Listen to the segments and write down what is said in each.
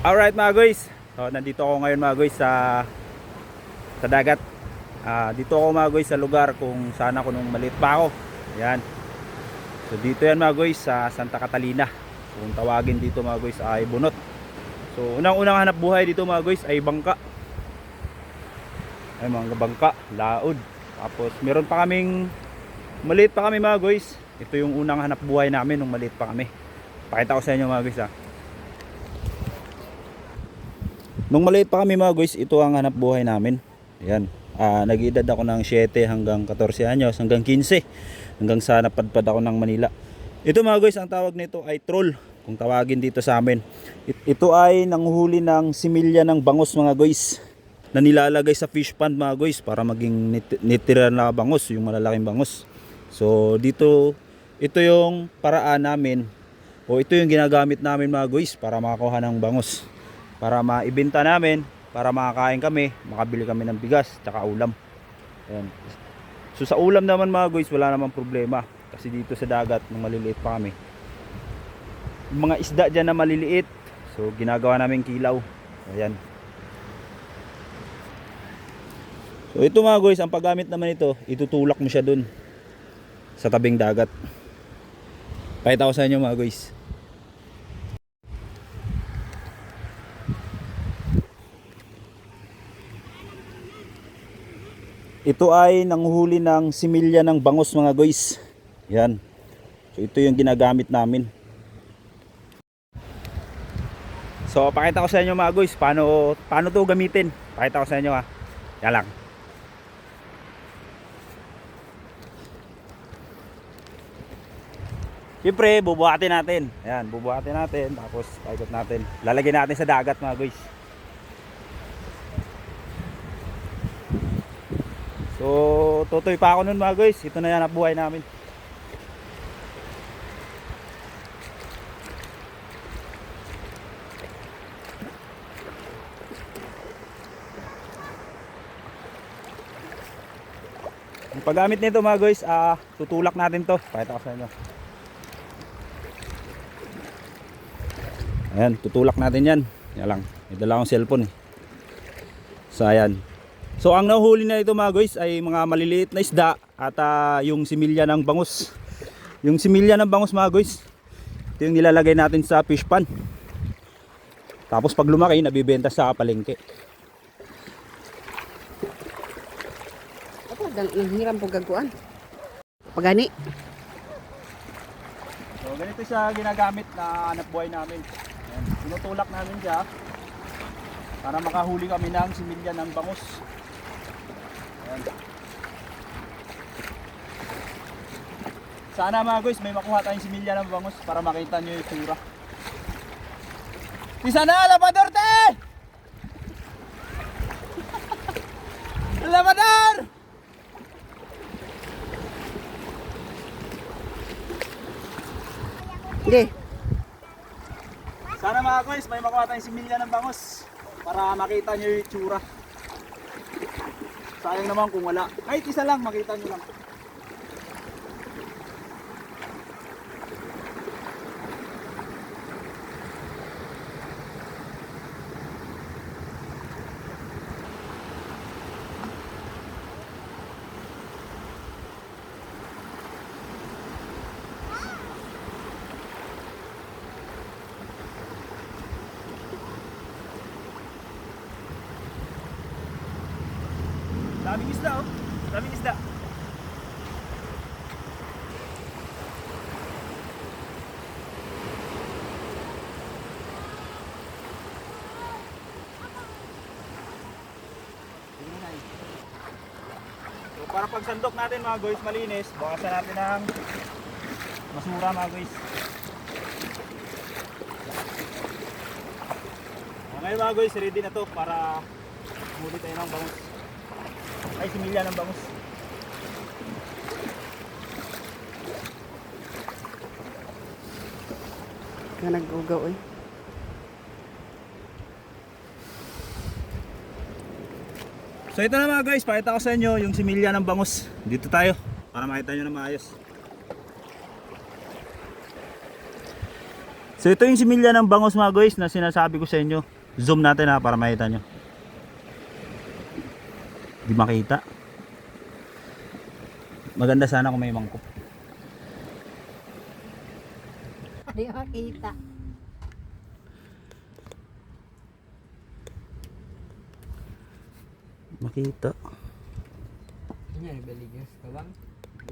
Alright mga guys. So, nandito ako ngayon mga guys sa sa dagat. Ah, dito ako mga guys sa lugar kung saan ako nung maliit pa ako. Yan. So dito yan mga guys sa Santa Catalina. Kung tawagin dito mga guys ay bunot. So unang-unang hanap buhay dito mga guys ay bangka. Ay mga bangka, laod. Tapos meron pa kaming maliit pa kami mga guys. Ito yung unang hanap buhay namin nung maliit pa kami. Pakita ko sa inyo mga guys ha. Nung maliit pa kami mga guys, ito ang hanap buhay namin. Ayan. Ah, nag-edad ako ng 7 hanggang 14 anyos, hanggang 15. Hanggang sa napadpad ako ng Manila. Ito mga guys, ang tawag nito ay troll. Kung tawagin dito sa amin. It- ito ay nanguhuli ng similya ng bangus mga guys. Na nilalagay sa fish pond mga guys para maging nit- nitira na bangus, yung malalaking bangus. So dito, ito yung paraan namin o ito yung ginagamit namin mga guys para makakuha ng bangus para maibenta namin, para makakain kami, makabili kami ng bigas, tsaka ulam. Ayan. So sa ulam naman mga guys, wala namang problema. Kasi dito sa dagat, nung maliliit pa kami. Mga isda dyan na maliliit, so ginagawa namin kilaw. Ayan. So ito mga guys, ang paggamit naman ito, itutulak mo siya dun sa tabing dagat. Pakita ko sa inyo mga guys. Ito ay nanghuli ng similya ng bangus mga guys. Yan. So ito yung ginagamit namin. So pakita ko sa inyo mga guys paano paano 'to gamitin. Pakita ko sa inyo ha. Yan lang. Siyempre, bubuhatin natin. Ayan, bubuhatin natin. Tapos, paikot natin. Lalagyan natin sa dagat mga guys. So, tutoy pa ako nun mga guys. Ito na yan ang buhay namin. Ang paggamit nito mga guys, ah, tutulak natin to. Pakita ko sa inyo. Ayan, tutulak natin yan. Yan lang. May dala akong cellphone eh. So, ayan. So ang nahuli na ito mga guys ay mga maliliit na isda at ah, yung similya ng bangus. Yung similya ng bangus mga guys, ito yung nilalagay natin sa fish pan. Tapos pag lumaki, nabibenta sa palengke. Ako, nanghiram po gagawin. Pagani. So ganito siya ginagamit na hanap buhay namin. Ayan, tinutulak namin siya para makahuli kami ng similya ng bangus. Sana mga guys may makuha tayong similya ng bangus para makita nyo yung itsura. Isa na, labador te! labador! Hindi. Sana mga guys, may makuha tayong similya ng bangus para makita nyo yung itsura. Sayang naman kung wala. Kahit isa lang, makita nyo lang. Daming isda oh. Daming isda. So para pag sandok natin mga guys malinis, bawasan natin ng masura mga guys. Ah, Ngayon mga guys, ready na to para huli tayo ng bangus. Ay, similya ng bangus. Nga nag-ugaw eh. So ito na mga guys, pakita ko sa inyo yung similya ng bangus. Dito tayo para makita nyo na maayos. So ito yung similya ng bangos mga guys na sinasabi ko sa inyo. Zoom natin ha para makita nyo. Di makita. Maganda sana kung may mangkok. Hindi makita. Makita. Ini yang belinya sekarang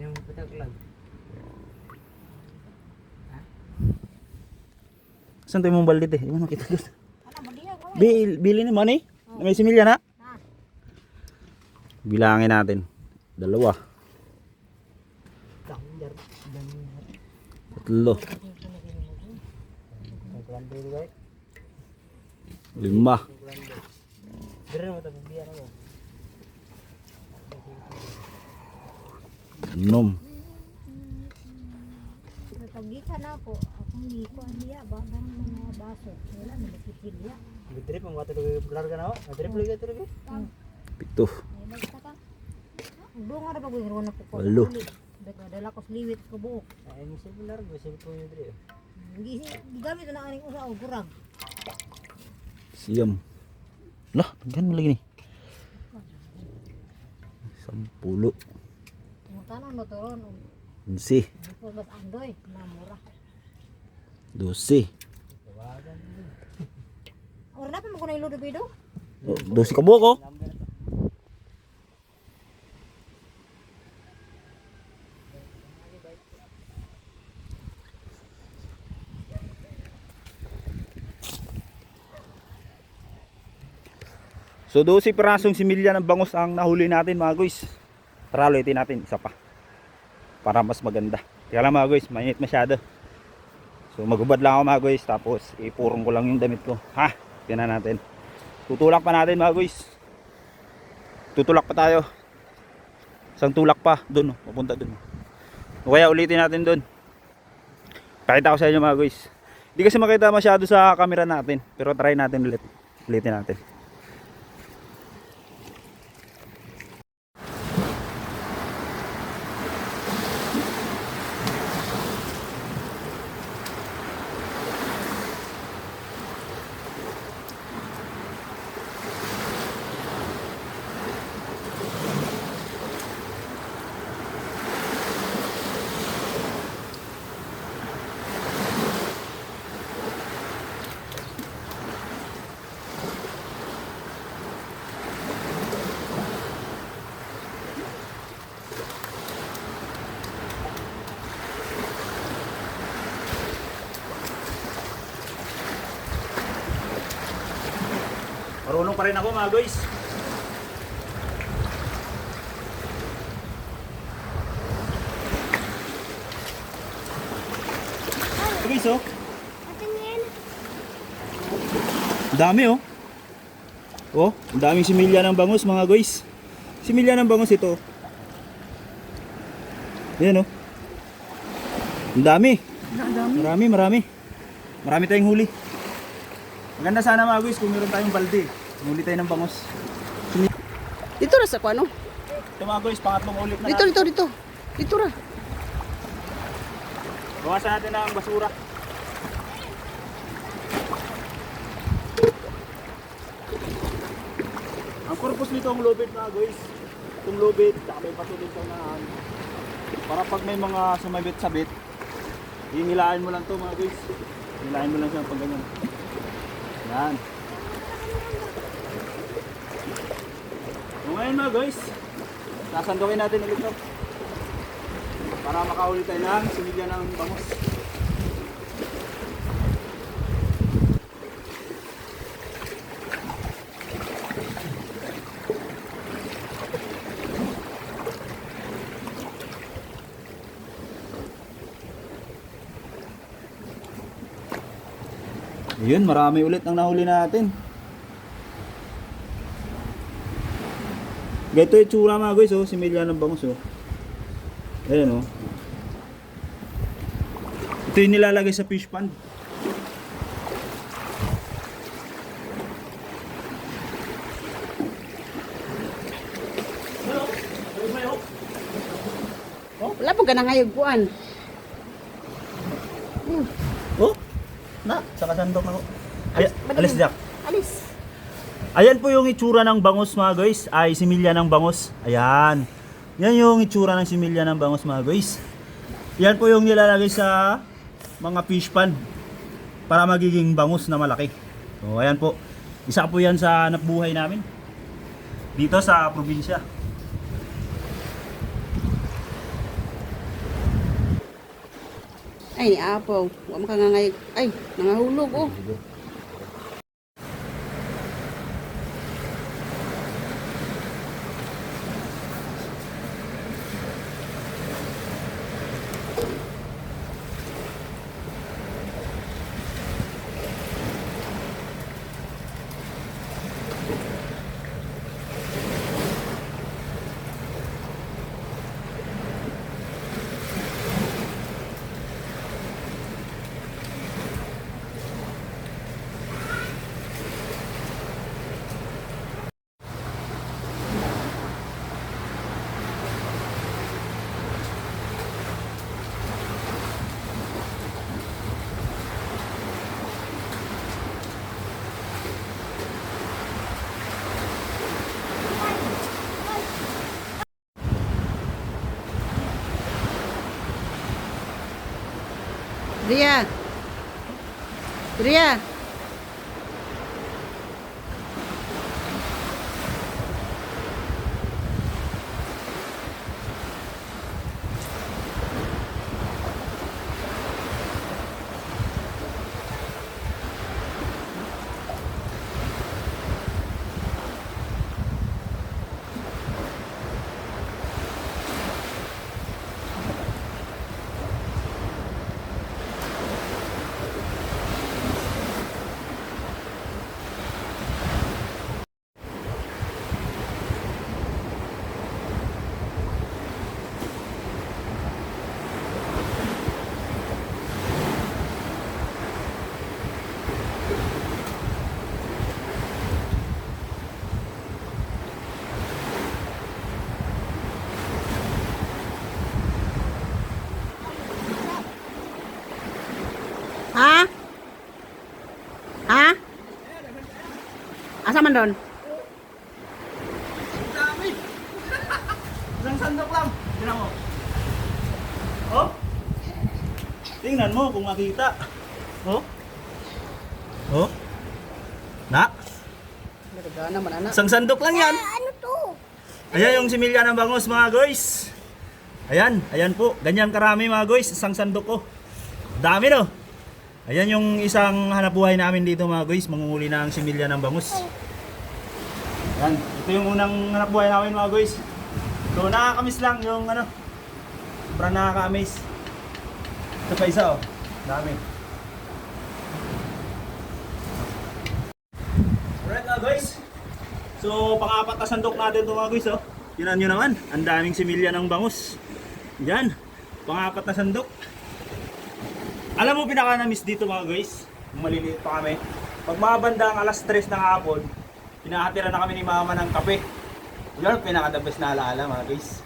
yang petak lang. Saan tayo mong balit eh? Iwan makita doon. Bili naman eh. May similya na. Bilangin natin. Dalawa. Tatlo. Lima. Enam. Natagikan ako. Akong hindi ko niya ba ng mga baso. Wala na nakikilya. Betrip mau kata dulu belar kan awak? Betrip lagi tu lagi. Pito. Ay. Bunga ra ba ko ron ako ko. Walo. Dala ko sliwit ko buok. Nah ini sih belar gue sih punya betrip. Hindi gigamit na aning usa og kurang. Siyam. Lah, gan mo lagi ni. Sampulo. Mo tanan mo toron. Insi. Ko bas andoy na mura. Dosi. Ora na pa mo ko na iludo bido. Oh, dosi ka buo ko. So 12 pirasong similya ng bangus ang nahuli natin mga guys. Tara ulitin natin isa pa. Para mas maganda. Kaya lang mga guys, mainit masyado. So magubad lang ako mga guys tapos ipurong ko lang yung damit ko. Ha? Tingnan natin. Tutulak pa natin mga guys. Tutulak pa tayo. Isang tulak pa doon, oh, papunta doon. O kaya ulitin natin doon. Pakita ko sa inyo mga guys. Hindi kasi makita masyado sa camera natin, pero try natin ulit. Ulitin natin. Pa rin ako mga guys. Ito guys oh. Ang Dami oh. Oh, ang daming similya ng bangus mga guys. Similya ng bangus ito. Yan oh. Ang dami. Marami, marami. Marami tayong huli. Maganda sana mga guys kung meron tayong balde. Huli tayo ng bangus. Dito ra sa kuano. Ito mga guys, pangatlong ulit na Dito, natin. dito, dito. Dito ra. Bawasan natin ang basura. Ang purpose nito ang lubid mga guys. Itong lubid, saka may patulog sa unahan. Para pag may mga sumabit-sabit, hinilaan mo lang to mga guys. Hinilaan mo lang siya pag ganyan. Yan. Ngayon mga guys, sasandukin natin ulit to. Para makahuli tayo ng similya ng bangus. Yun, marami ulit ang nahuli natin. Ganito yung tsura mga guys, oh, similya ng bangus. Oh. Ayan oh. Ito yung nilalagay sa fish pond. Wala po ka na ngayog kuan. Oh, Sa kasandok na ko. Ay, Madali. alis Jack. Alis. Ayan po yung itsura ng bangus mga guys. Ay, similya ng bangus. Ayan. Yan yung itsura ng similya ng bangus mga guys. Yan po yung nilalagay sa mga fish pond para magiging bangus na malaki. So, ayan po. Isa po yan sa hanap buhay namin. Dito sa probinsya. Ay, ni Apo. Huwag mo ka nga ngay. Ay, nangahulog oh. Ria. Ria. Asa man doon? Isang sandok lang. Tingnan mo. Oh? Tingnan mo kung makita. Oh? Oh? Na? Nagagana naman anak. Isang sandok lang yan. Ano to? Ayan yung similya ng bangus mga guys. Ayan, ayan po. Ganyan karami mga guys. Isang sandok ko. Dami no. Ayan yung isang hanap buhay namin dito mga guys. Mangunguli na ang similya ng bangus. Ayan. Ito yung unang hanap buhay namin mga guys. So nakakamiss lang yung ano. Sobrang nakakamiss. Ito pa isa oh. Dami. Alright mga guys. So, pang-apat na sandok natin ito mga guys, oh. Tinan nyo naman, ang daming similya ng bangus. Yan, pang-apat na sandok. Alam mo pinaka-na-miss dito mga guys, maliliit pa kami. Pag mga bandang alas 3 ng hapon, pinahatira na kami ni mama ng kape. Yan, pinaka-the best na alaala mga guys.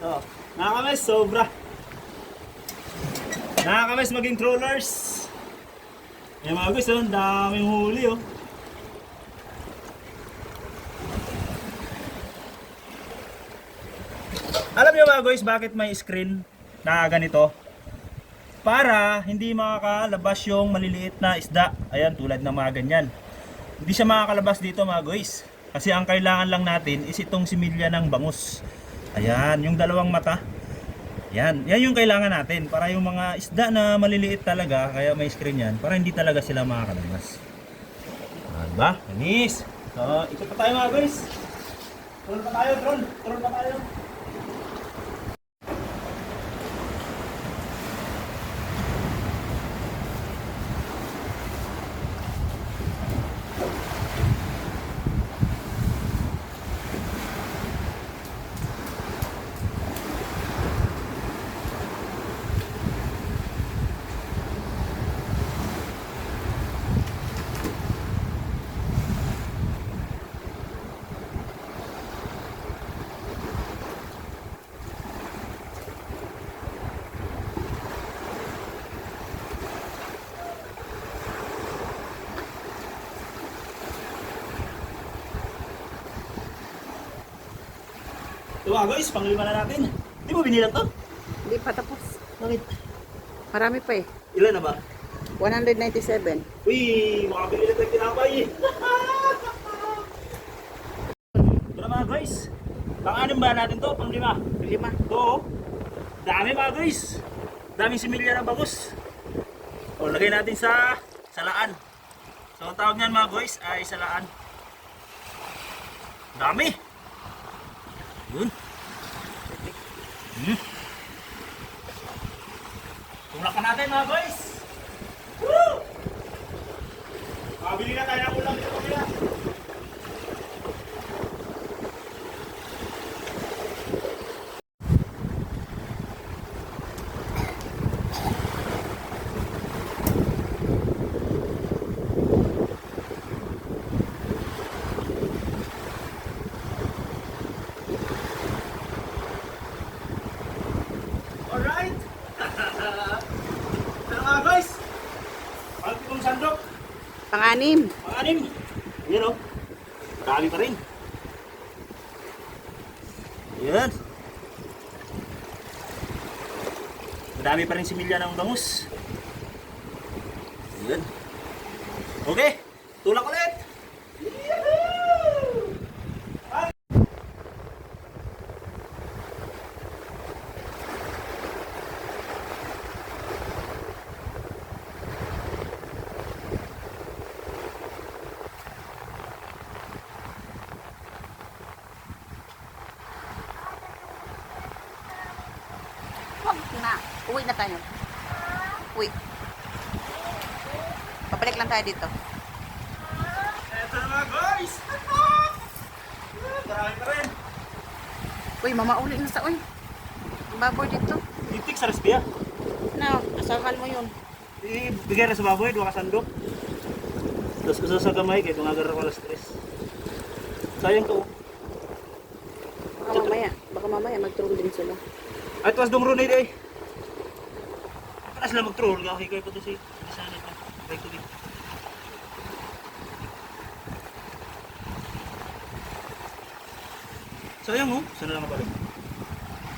Oh, nakakamiss, sobra. Nakakamiss maging trollers. Yan mga guys, oh, ang daming huli oh. Alam niyo mga guys, bakit may screen na ganito? Para hindi makakalabas yung maliliit na isda. Ayan, tulad ng mga ganyan. Hindi siya makakalabas dito mga guys. Kasi ang kailangan lang natin is itong similya ng bangus. Ayan, yung dalawang mata. Yan, yan yung kailangan natin para yung mga isda na maliliit talaga, kaya may screen yan, para hindi talaga sila makakalabas. Diba? Anis! So, ikot pa tayo mga guys. Drone pa tayo, drone. Drone pa tayo. Ito guys, panglima na natin. Di mo binilang to? Hindi pa tapos. Bakit? Marami pa eh. Ilan na ba? 197. Uy, makabili na tayo tinapay. Ito na mga guys. Pang-anim ba natin to? Pang-lima. Lima. Dami mga guys. Daming similya ng bagus. O, lagay natin sa salaan. So, ang tawag niyan mga guys ay salaan. Dami. Yun. Hmm. Tulakan natin mga guys. Woo! Makabili na tayo ng ulam dito kuya. Alright! Pero mga guys, ang pitong sandok, Pang-anim. Pang-anim. Yan o. Dami pa rin. Yan. Madami pa rin similya ng bangus. Yan. Okay. Tulak ulit. Yahoo! Ay! Wag na. Uwi na tayo. Uwi. Papalik lang tayo dito. Eto na mga guys. Marami pa rin. Uy, mamauli na sa uy. Baboy dito. Itik sa resbiya. Na, asahan mo yun. Ibigay na sa baboy, duwa ka sandok. Tapos usa sa gamay, kaya tungagar ako alas stress. Sayang to. Baka mamaya, baka mamaya mag-troll din sila. Ay, tuwas dong runay day. Para sila mag-troll, kaya kayo pa to si sana pa. Kaya to dito. Sayang oh, sana lang mabalik.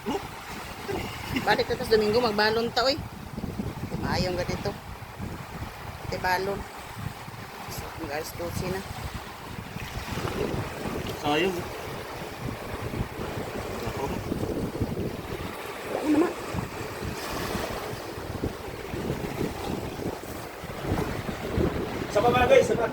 Oh, Balik ka tas Domingo, magbalon ta, uy. Maayong ka dito. Te balon. Mag-alis tusi na. sayang oh. Sa mga guys, sa pa.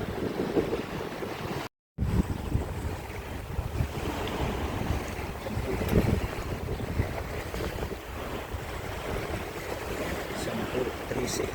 Sampo, trisi.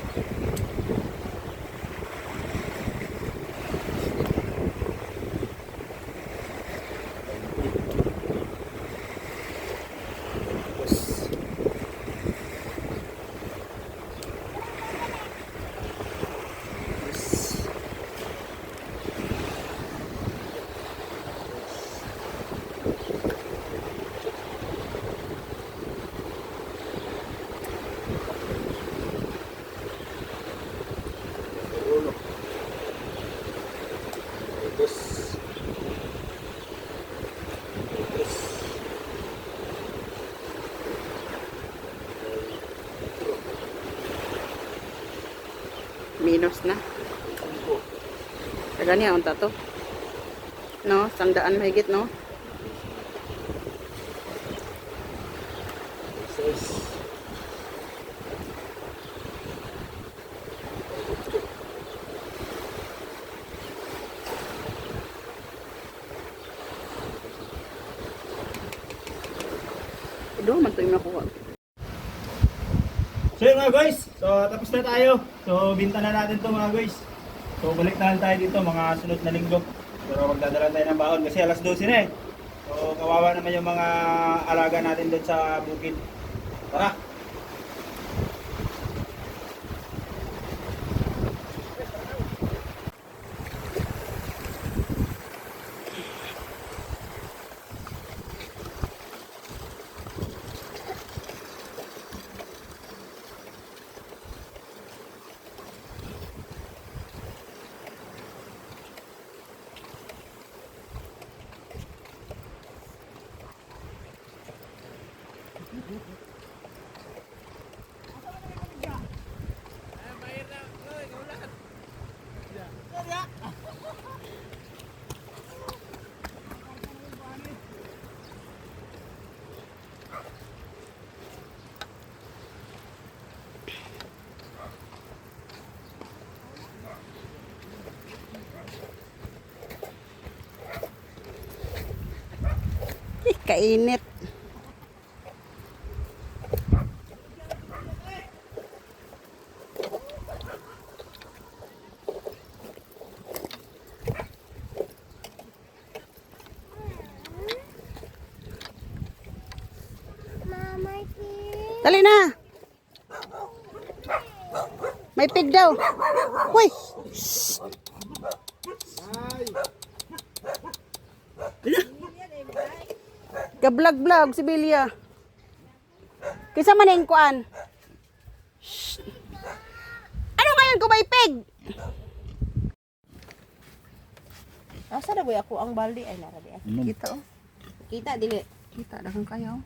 ulo. Dos. Tres. Minus na. Kaya niya, unta to. No, sangdaan mahigit, no? Doon man to yung nakuha. So yun mga guys, so tapos na tayo. So binta na natin to mga guys. So balik na tayo dito mga sunod na linggo. Pero magdadala tayo ng baon kasi alas 12 na eh. So kawawa naman yung mga alaga natin doon sa bukid. Tara! Kainit. Dali na. May pig daw. Uy. Gablag-blag si Bilya. Kisa man yung kuan. Shh. Ano ngayon kung may pig? Asa na boy ako ang baldi ay nara di. Ano? Kita oh. Kita dili. Kita dagang kayo.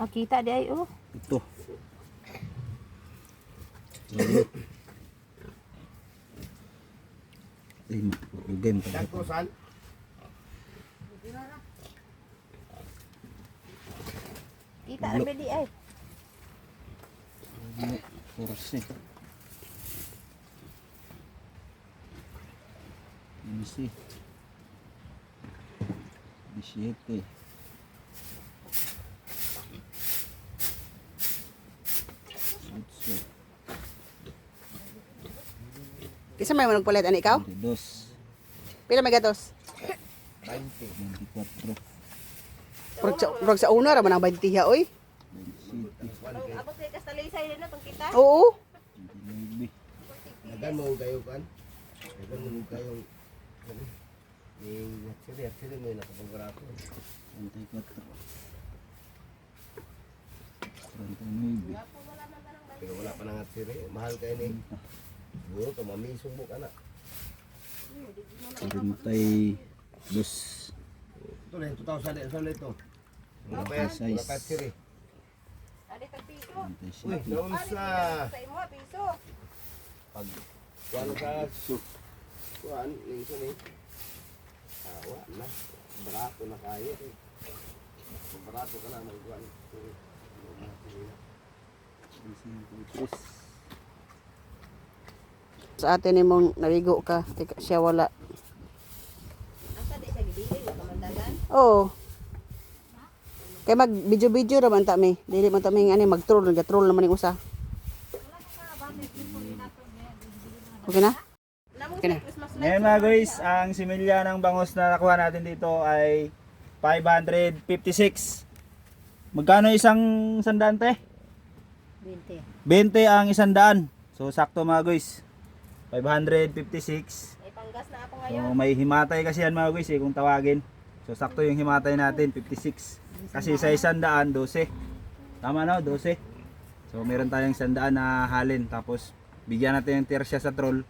Oh, kita di ay oh. Ito. Ay, magugay mo talaga. Kita na ba di ay. Let me see. 17. Otso, Kisa may manong palit ani ikaw? 22, Pila may gatos? 24, Prog sa, prog sa una ra man ang 20 ha oy. 27, Abot kay kastalisay na pang kita. Oo. 29, Dagan mo kayo kan. Dagan mo kayo. Yung actually, actually may nakapagbrato. 24, 39, Pero wala pa nang atsiri. Mahal kayo ni. Siguro to mamisong mo ka na. 42, Ito na yung 2,000 din. Saan ito? Yan. Size. Adi tag piso. Uy, 27, naon sa... Sa imo piso. Pag... Wala ka... Kuan, lingso ni. Awa na. Barato na kayo. eh. Barato ka na ng kuan. Sa atin ni mong naligo ka, siya wala. Asa di sa gibili wa kamandagan. Oo. Kay mag video-video ra man ta mi. Dili man ta mi ani mag-troll, nag-troll naman yung usa. Okay na? Okay na. Ngayon mga guys, ang similya ng bangus na nakuha natin dito ay 556. Magkano isang sandaan te? 20. 20 ang isang daan. So sakto mga guys. 556. Ay panggas na ako So ngayon. may himatay kasi yan mga guys eh kung tawagin. So sakto yung himatay natin 56. Kasi sa isang daan 12. Tama no? 12. So meron tayong isang daan na halin tapos bigyan natin yung tersya sa troll.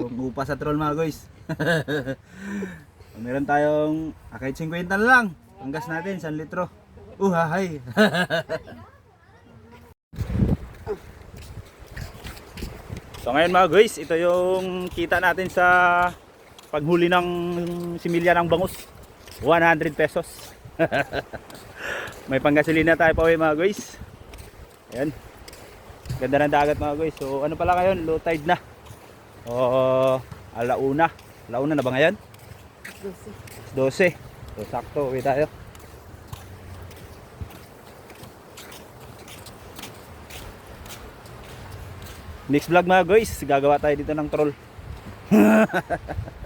Yung upa sa troll mga guys. so, meron tayong ah, kahit 50 na lang. Ang gas natin 1 litro. Uhahay. So ngayon mga guys, ito yung kita natin sa paghuli ng similya ng bangus. 100 pesos. May panggasolina tayo pa uwi mga guys. Ayan. Ganda ng dagat mga guys. So ano pala ngayon? Low tide na. O alauna. Alauna na ba ngayon? 12. So sakto, uwi tayo. Next vlog mga guys, gagawa tayo dito ng troll.